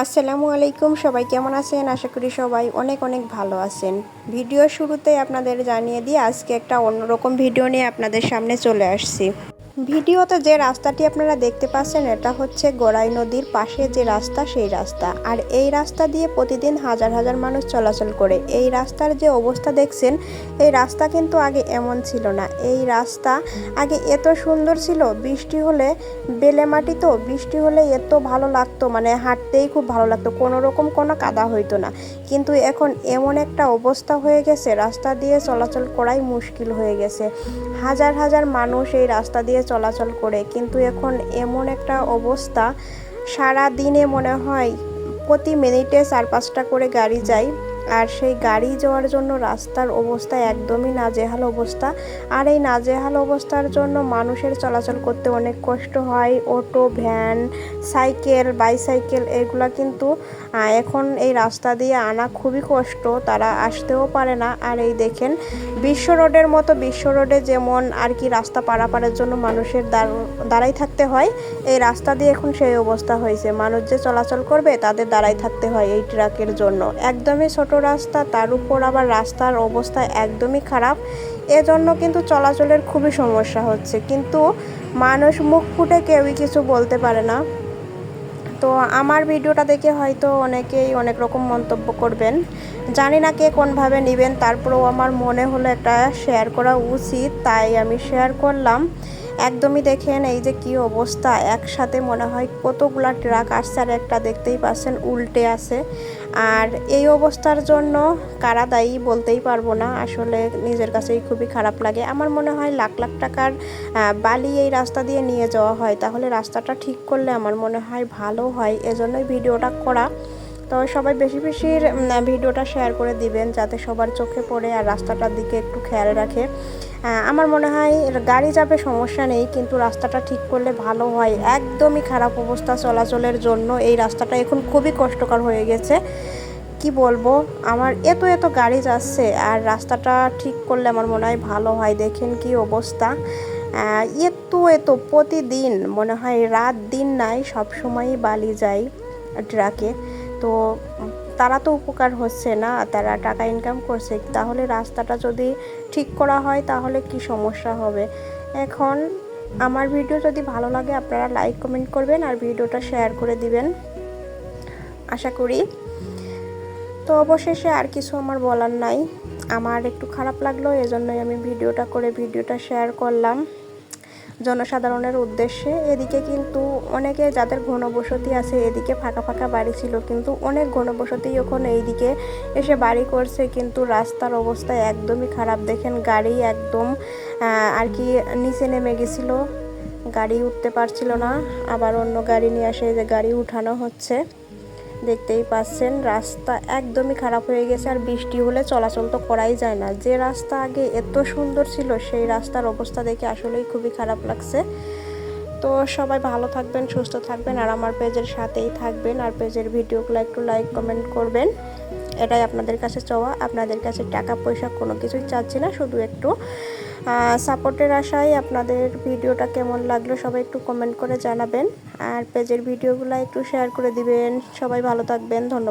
আসসালামু আলাইকুম, সবাই কেমন আছেন? আশা করি সবাই অনেক অনেক ভালো আছেন। ভিডিও শুরুতে আপনাদের জানিয়ে দিয়ে আজকে একটা অন্যরকম ভিডিও নিয়ে আপনাদের সামনে চলে আসছি। ভিডিওতে যে রাস্তাটি আপনারা দেখতে পাচ্ছেন, এটা হচ্ছে গোড়াই নদীর পাশে যে রাস্তা, সেই রাস্তা। আর এই রাস্তা দিয়ে প্রতিদিন হাজার হাজার মানুষ চলাচল করে। এই রাস্তার যে অবস্থা দেখছেন, এই রাস্তা কিন্তু আগে এমন ছিল না। এই রাস্তা আগে এত সুন্দর ছিল, বৃষ্টি হলে বেলে মাটি তো, বৃষ্টি হলে এত ভালো লাগতো মানে হাঁটতেই খুব ভালো লাগতো, কোনো রকম কোনো কাদা হইতো না। কিন্তু এখন এমন একটা অবস্থা হয়ে গেছে, রাস্তা দিয়ে চলাচল করাই মুশকিল হয়ে গেছে। হাজার হাজার মানুষ এই রাস্তা দিয়ে চলাচল করে। কিন্তু এখন এমন একটা অবস্থা সারা দিনে মনে হয় প্রতি মিনিটে চার পাঁচটা করে গাড়ি যায়। আর সেই গাড়ি যাওয়ার জন্য রাস্তার অবস্থা একদমই নাজেহাল অবস্থা। আর এই নাজেহাল অবস্থার জন্য মানুষের চলাচল করতে অনেক কষ্ট হয়। অটো, ভ্যান, সাইকেল, বাইসাইকেল এগুলা কিন্তু এখন এই রাস্তা দিয়ে আনা খুবই কষ্ট। তারা আসতেও পারে না। আর এই দেখেন, বিশ্ব রোডের মতো, বিশ্ব রোডে যেমন আর কি রাস্তা পারাপারের জন্য মানুষের দাঁড়াই থাকতে হয়, এই রাস্তা দিয়ে এখন সেই অবস্থা হয়েছে। মানুষ যে চলাচল করবে, তাদের দাঁড়াই থাকতে হয় এই ট্রাকের জন্য। একদমই ছোট রাস্তা, তার উপর আবার রাস্তার অবস্থা একদমই খারাপ। এজন্য কিন্তু চলাচলের খুবই সমস্যা হচ্ছে। কিন্তু মানুষ মুখ ফুটে কেউই কিছু বলতে পারে না। তো আমার ভিডিওটা দেখে হয়তো অনেকেই অনেক রকম মন্তব্য করবেন। জানি না কে কোনভাবে নেবেন, তারপরেও আমার মনে হলো একটা শেয়ার করা উচিত, তাই আমি শেয়ার করলাম। একদমই দেখেন এই যে কি অবস্থা। একসাথে মনে হয় কতগুলা ট্রাক আসছে আর একটা দেখতেই পাচ্ছেন উল্টে আছে। আর এই অবস্থার জন্য কারা দায়ী বলতেই পারব না। আসলে নিজের কাছেই খুবই খারাপ লাগে। আমার মনে হয় লাখ লাখ টাকার বালি এই রাস্তা দিয়ে নিয়ে যাওয়া হয়। তাহলে রাস্তাটা ঠিক করলে আমার মনে হয় ভালো হয়। এজন্যই ভিডিওটা করা। তো সবাই বেশি বেশি ভিডিওটা শেয়ার করে দিবেন যাতে সবার চোখে পড়ে আর রাস্তাটার দিকে একটু খেয়াল রাখে। আমার মনে হয় গাড়ি যাবে সমস্যা নেই, কিন্তু রাস্তাটা ঠিক করলে ভালো হয়। একদমই খারাপ অবস্থা চলাচলের জন্য। এই রাস্তাটা এখন খুবই কষ্টকর হয়ে গেছে। কি বলব? আমার এত এত গাড়ি যাচ্ছে আর রাস্তাটা ঠিক করলে আমার মনে হয় ভালো হয়। দেখেন কি অবস্থা। এত এত প্রতিদিন মনে হয় রাত দিন নাই সবসময়ই বালি যায় ট্রাকে। তো তারা তো উপকার হচ্ছে না, তারা টাকা ইনকাম করছে, তাহলে রাস্তাটা যদি ঠিক করা হয় তাহলে কি সমস্যা হবে? এখন আমার ভিডিও যদি ভালো লাগে আপনারা লাইক কমেন্ট করবেন আর ভিডিওটা শেয়ার করে দিবেন। আশা করি। তো অবশেষে আর কিছু আমার বলার নাই। আমার একটু খারাপ লাগল, এজন্যই আমি ভিডিওটা করে ভিডিওটা শেয়ার করলাম। জনসাধারণের উদ্দেশ্যে। এদিকে কিন্তু অনেকে যাদের ঘনবসতি আছে, এদিকে ফাঁকা ফাঁকা বাড়ি ছিল, কিন্তু অনেক ঘনবসতি ওখানে এইদিকে এসে বাড়ি করছে। কিন্তু রাস্তার অবস্থা একদমই খারাপ। দেখেন গাড়ি একদম আর কি নিচে নেমে গেছিল। গাড়ি উঠতে পারছিল না। আবার অন্য গাড়ি নিয়ে আসে যে গাড়ি উঠানো হচ্ছে। দেখতেই পাচ্ছেন, রাস্তা একদমই খারাপ হয়ে গেছে আর বৃষ্টি হলে চলাচল তো করাই যায় না। যে রাস্তা আগে এত সুন্দর ছিল, সেই রাস্তার অবস্থা দেখে আসলেই খুবই খারাপ লাগছে। তো সবাই ভালো থাকবেন, সুস্থ থাকবেন আর আমার পেজের সাথেই থাকবেন আর পেজের ভিডিওগুলো একটু লাইক কমেন্ট করবেন। এটাই আপনাদের কাছে চাওয়া। আপনাদের কাছে টাকা পয়সা কোনো কিছুই চাচ্ছি না, শুধু একটু সাপোর্টের আশায় আপনাদের ভিডিওটা কেমন লাগল সবাই একটু কমেন্ট করে জানাবেন। আর পেজের ভিডিওগুলো একটু শেয়ার করে দিবেন। সবাই ভালো থাকবেন। ধন্যবাদ।